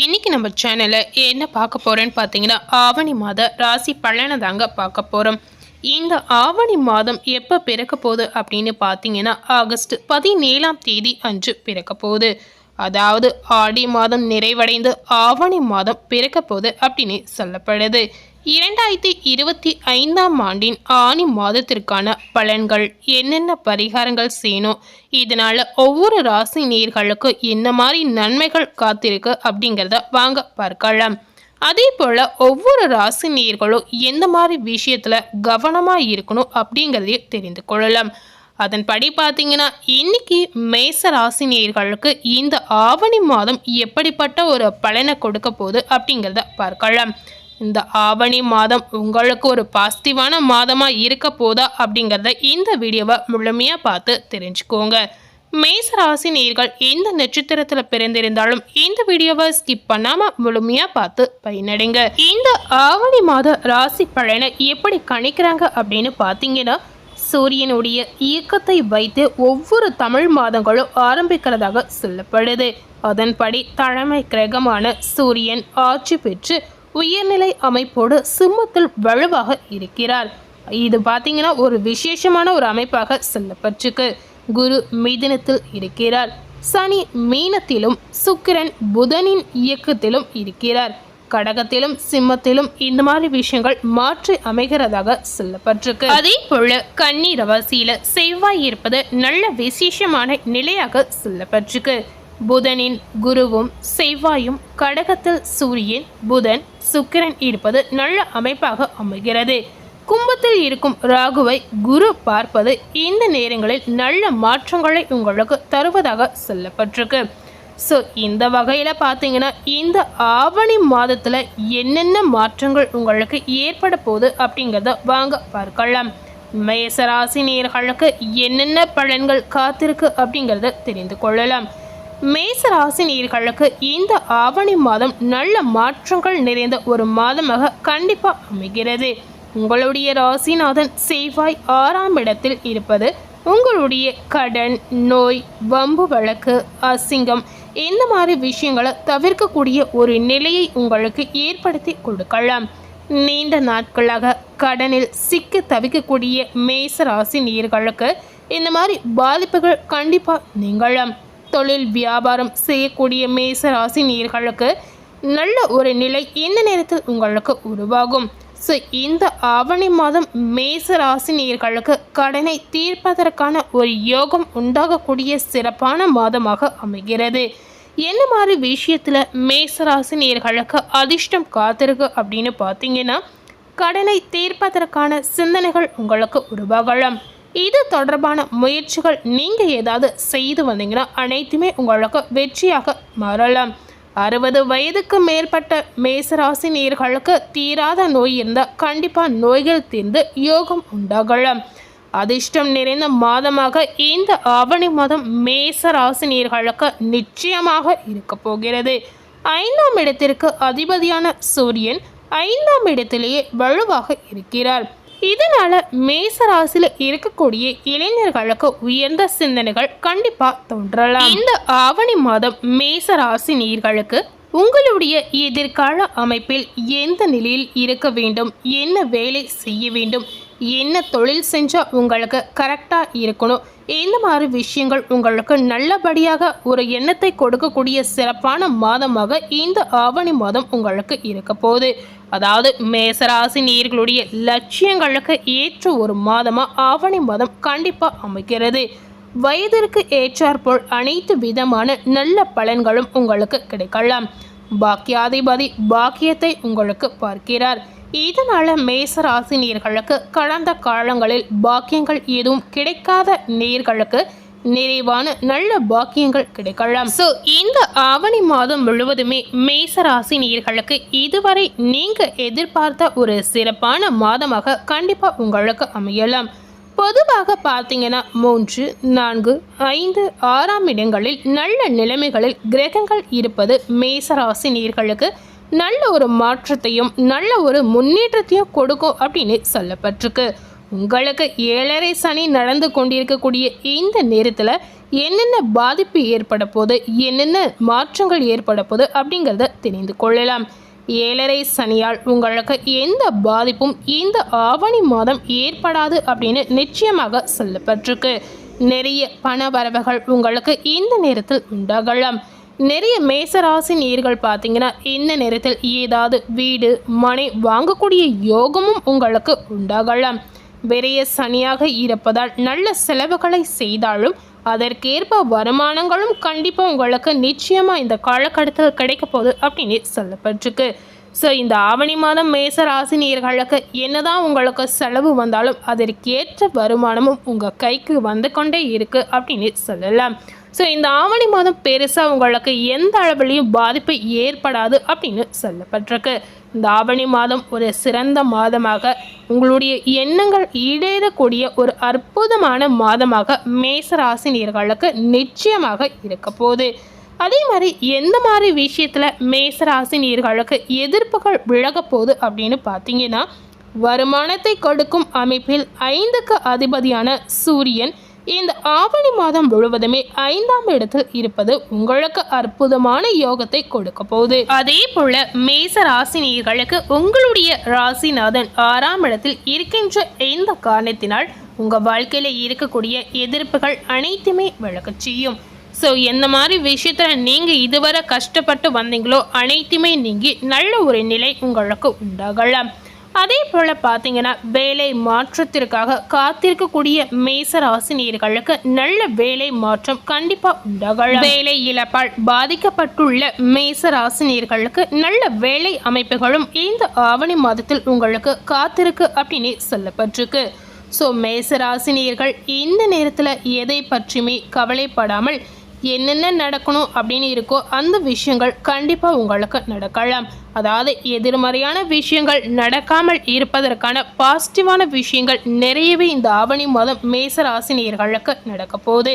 இன்னைக்கு நம்ம சேனலில் என்ன பார்க்க போகிறோன்னு பார்த்தீங்கன்னா ஆவணி மாத ராசி பலனை தாங்க பார்க்க போகிறோம் இந்த ஆவணி மாதம் எப்போ பிறக்க போகுது அப்படின்னு பார்த்தீங்கன்னா ஆகஸ்ட் பதினேழாம் தேதி அன்று பிறக்க போகுது. அதாவது ஆடி மாதம் நிறைவடைந்து ஆவணி மாதம் பிறக்க போகுது அப்படின்னு சொல்லப்படுது. இரண்டாயிரத்தி இருபத்தி ஐந்தாம் ஆண்டின் ஆணி மாதத்திற்கான பலன்கள் என்னென்ன பரிகாரங்கள் செய்யணும்? இதனால் ஒவ்வொரு ராசி நேர்களுக்கும் என்ன மாதிரி நன்மைகள் காத்திருக்கு அப்படிங்கிறத வாங்க பார்க்கலாம். அதே போல் ஒவ்வொரு ராசி நேர்களும் எந்த மாதிரி விஷயத்தில் கவனமாக இருக்கணும் அப்படிங்கிறதையும் தெரிந்து கொள்ளலாம். அதன்படி பார்த்தீங்கன்னா இன்னைக்கு மேச ராசி நேயர்களுக்கு இந்த ஆவணி மாதம் எப்படிப்பட்ட ஒரு பலனை கொடுக்க போகுது அப்படிங்கிறத பார்க்கலாம். இந்த ஆவணி மாதம் உங்களுக்கு ஒரு பாசிட்டிவான மாதமாக இருக்க போதா அப்படிங்கிறத இந்த வீடியோவை முழுமையாக பார்த்து தெரிஞ்சுக்கோங்க. மேச ராசி நேர்கள் எந்த நட்சத்திரத்தில் பிறந்திருந்தாலும் இந்த வீடியோவை ஸ்கிப் பண்ணாமல் முழுமையாக பார்த்து பயனடைங்க. இந்த ஆவணி மாத ராசி பலனை எப்படி கணிக்கிறாங்க அப்படின்னு பார்த்தீங்கன்னா சூரியனுடைய இயக்கத்தை வைத்து ஒவ்வொரு தமிழ் மாதங்களும் ஆரம்பிக்கிறதாக சொல்லப்படுது. அதன்படி தலைமை கிரகமான சூரியன் ஆட்சி பெற்று உயர்நிலை அமைப்போடு சிம்மத்தில் வலுவாக இருக்கிறார். இது பார்த்தீங்கன்னா ஒரு விசேஷமான ஒரு அமைப்பாக சொல்லப்பட்டிருக்கு. குரு மிதினத்தில் இருக்கிறார். சனி மீனத்திலும் சுக்கிரன் புதனின் இயக்கத்திலும் இருக்கிறார். கடகத்திலும் சிம்மத்திலும் இந்த மாதிரி விஷயங்கள் மாற்றி அமைகிறதாக சொல்லப்பட்டிருக்கு. அதே போல கன்னி ரவாசியில செவ்வாய் இருப்பது நல்ல விசேஷமான நிலையாக சொல்லப்பட்டிருக்கு. புதனின் குருவும் செவ்வாயும் கடகத்தில் சூரியன் புதன் சுக்கிரன் இருப்பது நல்ல அமைப்பாக அமைகிறது. கும்பத்தில் இருக்கும் ராகுவை குரு பார்ப்பது இந்த நேரங்களில் நல்ல மாற்றங்களை உங்களுக்கு தருவதாக சொல்லப்பட்டிருக்கு. ஸோ இந்த வகையில் பார்த்தீங்கன்னா இந்த ஆவணி மாதத்தில் என்னென்ன மாற்றங்கள் உங்களுக்கு ஏற்பட போகுது அப்படிங்கிறத வாங்க பார்க்கலாம். மேசராசி நேர்களுக்கு என்னென்ன பலன்கள் காத்திருக்கு அப்படிங்கிறத தெரிந்து கொள்ளலாம். மேசராசினியர்களுக்கு இந்த ஆவணி மாதம் நல்ல மாற்றங்கள் நிறைந்த ஒரு மாதமாக கண்டிப்பாக அமைகிறது. உங்களுடைய ராசிநாதன் செவ்வாய் ஆறாம் இடத்தில் இருப்பது உங்களுடைய கடன் நோய் வம்பு வழக்கு அசிங்கம் இந்த மாதிரி விஷயங்களை தவிர்க்கக்கூடிய ஒரு நிலையை உங்களுக்கு ஏற்படுத்தி கொடுக்கலாம். நீண்ட நாட்களாக கடனில் சிக்க தவிக்கக்கூடிய மேசராசி நீர்களுக்கு இந்த மாதிரி பாதிப்புகள் கண்டிப்பாக நீங்களாம் தொழில் வியாபாரம் செய்யக்கூடிய மேச ராசி நேர்களுக்கு நல்ல ஒரு நிலை இந்த நேரத்தில் உங்களுக்கு உருவாகும். ஸோ இந்த ஆவணி மாதம் மேச ராசி கடனை தீர்ப்பதற்கான ஒரு யோகம் உண்டாகக்கூடிய சிறப்பான மாதமாக அமைகிறது. என்ன மாதிரி விஷயத்தில் மேச ராசி நேர்களுக்கு அதிர்ஷ்டம் காத்திருக்கு அப்படின்னு பார்த்தீங்கன்னா கடனை தீர்ப்பதற்கான சிந்தனைகள் உங்களுக்கு உருவாகலாம். இது தொடர்பான முயற்சிகள் நீங்கள் ஏதாவது செய்து வந்தீங்கன்னா அனைத்துமே உங்களுக்கு வெற்றியாக மாறலாம். அறுபது வயதுக்கு மேற்பட்ட மேசராசி நேர்களுக்கு தீராத நோய் இருந்தால் கண்டிப்பாக நோய்கள் தீர்ந்து யோகம் உண்டாகலாம். அதிர்ஷ்டம் நிறைந்த மாதமாக இந்த ஆவணி மாதம் மேசராசி நீர்களுக்கு நேர்களுக்கு நிச்சயமாக இருக்க போகிறது. ஐந்தாம் இடத்திற்கு அதிபதியான சூரியன் ஐந்தாம் இடத்திலேயே வலுவாக இருக்கிறார். இதனால மேச ராசியில இருக்கக்கூடிய இளைஞர்களுக்கு உயர்ந்த சிந்தனைகள் கண்டிப்பா தோன்றலாம். இந்த ஆவணி மாதம் மேச ராசி நீர்களுக்கு உங்களுடைய எதிர்கால அமைப்பில் எந்த நிலையில் இருக்க வேண்டும்? என்ன வேலை செய்ய வேண்டும்? என்ன தொழில் செஞ்சால் உங்களுக்கு கரெக்டாக இருக்கணும்? இந்த மாதிரி விஷயங்கள் உங்களுக்கு நல்லபடியாக ஒரு எண்ணத்தை கொடுக்கக்கூடிய சிறப்பான மாதமாக இந்த ஆவணி மாதம் உங்களுக்கு இருக்க போகுது. அதாவது மேசராசி நீர்களுடைய லட்சியங்களுக்கு ஏற்ற ஒரு மாதமாக ஆவணி மாதம் கண்டிப்பாக அமைக்கிறது. வயதிற்கு ஏற்றாற்போல் அனைத்து விதமான நல்ல பலன்களும் உங்களுக்கு கிடைக்கலாம். பாக்கியாதிபதி பாக்கியத்தை உங்களுக்கு பார்க்கிறார். இதனால மேச ராசி நீர்களுக்கு கடந்த காலங்களில் பாக்கியங்கள் எதுவும் கிடைக்காத நீர்களுக்கு நிறைவான நல்ல பாக்கியங்கள் கிடைக்கலாம். ஸோ இந்த ஆவணி மாதம் முழுவதுமே மேச ராசி நீர்களுக்கு இதுவரை நீங்க எதிர்பார்த்த ஒரு சிறப்பான மாதமாக கண்டிப்பாக உங்களுக்கு அமையலாம். பொதுவாக பார்த்தீங்கன்னா மூன்று நான்கு ஐந்து ஆறாம் இடங்களில் நல்ல நிலைமைகளில் கிரகங்கள் இருப்பது மேசராசி நீர்களுக்கு நல்ல ஒரு மாற்றத்தையும் நல்ல ஒரு முன்னேற்றத்தையும் கொடுக்கும் அப்படின்னு சொல்லப்பட்டிருக்கு. உங்களுக்கு ஏழரை சனி நடந்து கொண்டிருக்கக்கூடிய இந்த நேரத்தில் என்னென்ன பாதிப்பு ஏற்பட போது என்னென்ன மாற்றங்கள் ஏற்பட போது அப்படிங்கிறத தெரிந்து கொள்ளலாம். ஏழரை சனியால் உங்களுக்கு எந்த பாதிப்பும் இந்த ஆவணி மாதம் ஏற்படாது அப்படின்னு நிச்சயமாக சொல்லப்பட்டிருக்கு. நிறைய பண வரவுகள் உங்களுக்கு இந்த நேரத்தில் உண்டாகலாம். நிறைய மேசராசி நீர்கள் பார்த்தீங்கன்னா இந்த நேரத்தில் ஏதாவது வீடு மனை வாங்கக்கூடிய யோகமும் உங்களுக்கு உண்டாகலாம். விரைய சனியாக இருப்பதால் நல்ல செலவுகளை செய்தாலும் அதற்கேற்ப வருமானங்களும் கண்டிப்பாக உங்களுக்கு நிச்சயமாக இந்த காலகட்டத்தில் கிடைக்க போகுது அப்படின்னு சொல்லப்பட்டிருக்கு. ஸோ இந்த ஆவணி மாதம் மேச ராசினியர்களுக்கு என்னதான் உங்களுக்கு செலவு வந்தாலும் அதற்கேற்ற வருமானமும் உங்கள் கைக்கு வந்து கொண்டே இருக்குது அப்படின்னு சொல்லலாம். ஸோ இந்த ஆவணி மாதம் பெருசாக உங்களுக்கு எந்த அளவுலையும் பாதிப்பு ஏற்படாது அப்படின்னு சொல்லப்பட்டிருக்கு. இந்த ஆவணி மாதம் ஒரு சிறந்த மாதமாக உங்களுடைய எண்ணங்கள் ஈடேறக்கூடிய ஒரு அற்புதமான மாதமாக மேச ராசினியர்களுக்கு நிச்சயமாக இருக்க போகுது. அதே மாதிரி எந்த மாதிரி விஷயத்தில் மேசராசி நீர்களுக்கு எதிர்ப்புகள் விலகப்போகுது அப்படின்னு பார்த்தீங்கன்னா வருமானத்தை கொடுக்கும் அமைப்பில் ஐந்துக்கு அதிபதியான சூரியன் இந்த ஆவணி மாதம் முழுவதுமே ஐந்தாம் இடத்தில் இருப்பது உங்களுக்கு அற்புதமான யோகத்தை கொடுக்க போகுது. அதே போல மேச ராசினியர்களுக்கு உங்களுடைய ராசிநாதன் ஆறாம் இடத்தில் இருக்கின்ற இந்த காரணத்தினால் உங்க வாழ்க்கையில இருக்கக்கூடிய எதிர்ப்புகள் அனைத்துமே விளக்கச் செய்யும். ஸோ எந்த மாதிரி விஷயத்தில் நீங்கள் இதுவரை கஷ்டப்பட்டு வந்தீங்களோ அனைத்துமே நீங்கி நல்ல ஒரு நிலை உங்களுக்கு உண்டாகலாம். அதே போல் பார்த்தீங்கன்னா வேலை மாற்றத்திற்காக காத்திருக்கக்கூடிய மேசராசினியர்களுக்கு நல்ல வேலை மாற்றம் கண்டிப்பாக உண்டாகலாம். வேலை இழப்பால் பாதிக்கப்பட்டுள்ள மேசராசினியர்களுக்கு நல்ல வேலை அமைப்புகளும் இந்த ஆவணி மாதத்தில் உங்களுக்கு காத்திருக்கு அப்படின்னு சொல்லப்பட்டிருக்கு. ஸோ மேசராசினியர்கள் இந்த நேரத்தில் எதை பற்றியுமே கவலைப்படாமல் என்னென்ன நடக்கணும் அப்படின்னு இருக்கோ அந்த விஷயங்கள் கண்டிப்பாக உங்களுக்கு நடக்கலாம். அதாவது எதிர்மறையான விஷயங்கள் நடக்காமல் இருப்பதற்கான பாசிட்டிவான விஷயங்கள் நிறையவே இந்த ஆவணி மாதம் மேசராசினியர்களுக்கு நடக்க போகுது.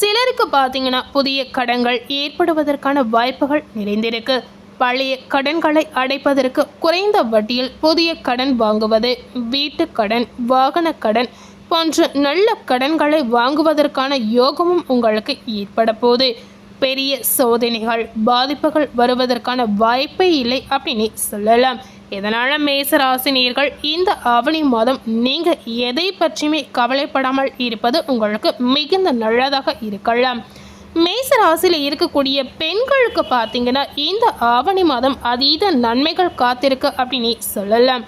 சிலருக்கு பார்த்தீங்கன்னா புதிய கடன்கள் ஏற்படுவதற்கான வாய்ப்புகள் நிறைந்திருக்கு. பழைய கடன்களை அடைப்பதற்கு குறைந்த வட்டியில் புதிய கடன் வாங்குவது வீட்டு கடன் வாகன கடன் போன்ற நல்ல கடன்களை வாங்குவதற்கான யோகமும் உங்களுக்கு ஏற்பட போது பெரிய சோதனைகள் பாதிப்புகள் வருவதற்கான வாய்ப்பே இல்லை அப்படின்னு சொல்லலாம். இதனால் மேசராசினியர்கள் இந்த ஆவணி மாதம் நீங்கள் எதை பற்றியுமே கவலைப்படாமல் இருப்பது உங்களுக்கு மிகுந்த நல்லதாக இருக்கலாம். மேசராசியில் இருக்கக்கூடிய பெண்களுக்கு பார்த்தீங்கன்னா இந்த ஆவணி மாதம் அதீத நன்மைகள் காத்திருக்கு அப்படின்னு சொல்லலாம்.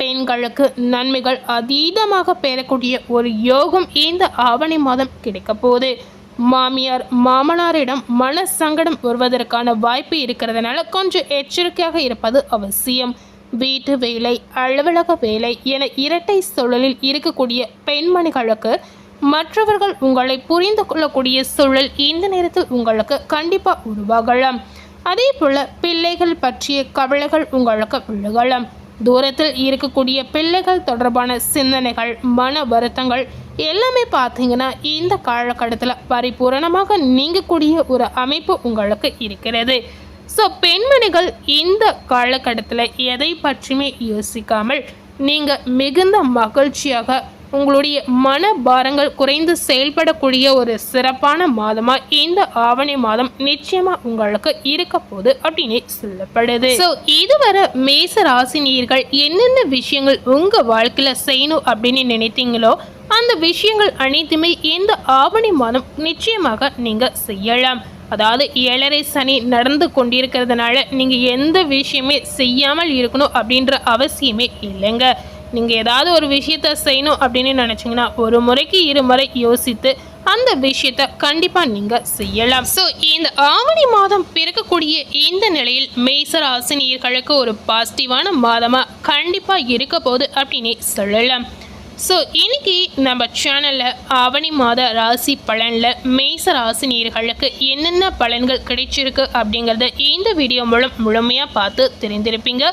பெண்களுக்கு நன்மைகள் அதீதமாக பெறக்கூடிய ஒரு யோகம் இந்த ஆவணி மாதம் கிடைக்க போகுது. மாமியார் மாமனாரிடம் மன சங்கடம் வருவதற்கான வாய்ப்பு இருக்கிறதுனால கொஞ்சம் எச்சரிக்கையாக இருப்பது அவசியம். வீட்டு வேலை அலுவலக வேலை என இரட்டை சூழலில் இருக்கக்கூடிய பெண்மணிகளுக்கு மற்றவர்கள் உங்களை புரிந்து கொள்ளக்கூடிய சூழல் இந்த நேரத்தில் உங்களுக்கு கண்டிப்பாக உருவாகலாம். அதே போல் பிள்ளைகள் பற்றிய கவலைகள் உங்களுக்கு விழுகலாம் தூரத்தில் இருக்கக்கூடிய பிள்ளைகள் தொடர்பான சிந்தனைகள் மன வருத்தங்கள் எல்லாமே பார்த்தீங்கன்னா இந்த காலகட்டத்தில் பரிபூரணமாக நீங்கக்கூடிய ஒரு அமைப்பு உங்களுக்கு இருக்கிறது. ஸோ பெண்மணிகள் இந்த காலகட்டத்தில் எதை பற்றியுமே யோசிக்காமல் நீங்கள் மிகுந்த மகிழ்ச்சியாக உங்களுடைய மன பாரங்கள் குறைந்து செயல்படக்கூடிய ஒரு சிறப்பான மாதமாக இந்த ஆவணி மாதம் நிச்சயமா உங்களுக்கு இருக்க போகுது அப்படின்னு சொல்லப்படுது. ஸோ இதுவரை மேச ராசினியர்கள் என்னென்ன விஷயங்கள் உங்க வாழ்க்கையில செய்யணும் அப்படின்னு நினைத்தீங்களோ அந்த விஷயங்கள் அனைத்துமே இந்த ஆவணி மாதம் நிச்சயமாக நீங்க செய்யலாம். அதாவது ஏழரை சனி நடந்து கொண்டிருக்கிறதுனால நீங்கள் எந்த விஷயமே செய்யாமல் இருக்கணும் அப்படின்ற அவசியமே இல்லைங்க. நீங்கள் ஏதாவது ஒரு விஷயத்த செய்யணும் அப்படின்னு நினச்சிங்கன்னா ஒரு முறைக்கு இரு முறை யோசித்து அந்த விஷயத்தை கண்டிப்பாக நீங்கள் செய்யலாம். ஸோ இந்த ஆவணி மாதம் பிறக்கக்கூடிய இந்த நிலையில் மேசர் ஆசினியர்களுக்கு ஒரு பாசிட்டிவான மாதமாக கண்டிப்பாக இருக்க போகுது அப்படின்னு சொல்லலாம். ஸோ இன்னைக்கு நம்ம சேனலில் ஆவணி மாத ராசி பலனில் மேச ஆசினியர்களுக்கு என்னென்ன பலன்கள் கிடைச்சிருக்கு அப்படிங்கிறத இந்த வீடியோ மூலம் முழுமையாக பார்த்து தெரிந்திருப்பீங்க.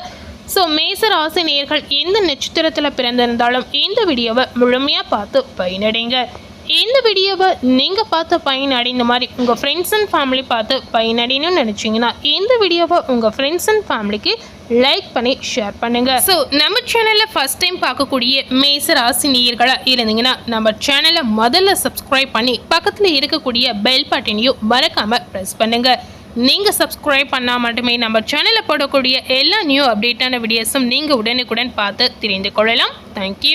ஸோ மேச ராசி நேர்கள் எந்த நட்சத்திரத்தில் பிறந்திருந்தாலும் இந்த வீடியோவை முழுமையாக பார்த்து பயனடைங்க. இந்த வீடியோவை நீங்கள் பார்த்து பயனடைந்த மாதிரி உங்கள் ஃப்ரெண்ட்ஸ் அண்ட் ஃபேமிலி பார்த்து பயனடையணும்னு நினச்சிங்கன்னா இந்த வீடியோவை உங்கள் ஃப்ரெண்ட்ஸ் அண்ட் ஃபேமிலிக்கு லைக் பண்ணி ஷேர் பண்ணுங்கள் ஸோ நம்ம சேனலில் ஃபர்ஸ்ட் டைம் பார்க்கக்கூடிய மேச ராசி நேயர்களாக இருந்தீங்கன்னா நம்ம சேனலை முதல்ல சப்ஸ்கிரைப் பண்ணி பக்கத்தில் இருக்கக்கூடிய பெல் பட்டனையும் மறக்காமல் ப்ரெஸ் பண்ணுங்கள் நீங்கள் சப்ஸ்கிரைப் பண்ணால் மட்டுமே நம்ம சேனலில் போடக்கூடிய எல்லா நியூ அப்டேட்டான வீடியோஸும் நீங்கள் உடனுக்குடன் பார்த்து தெரிந்து கொள்ளலாம். தேங்க்யூ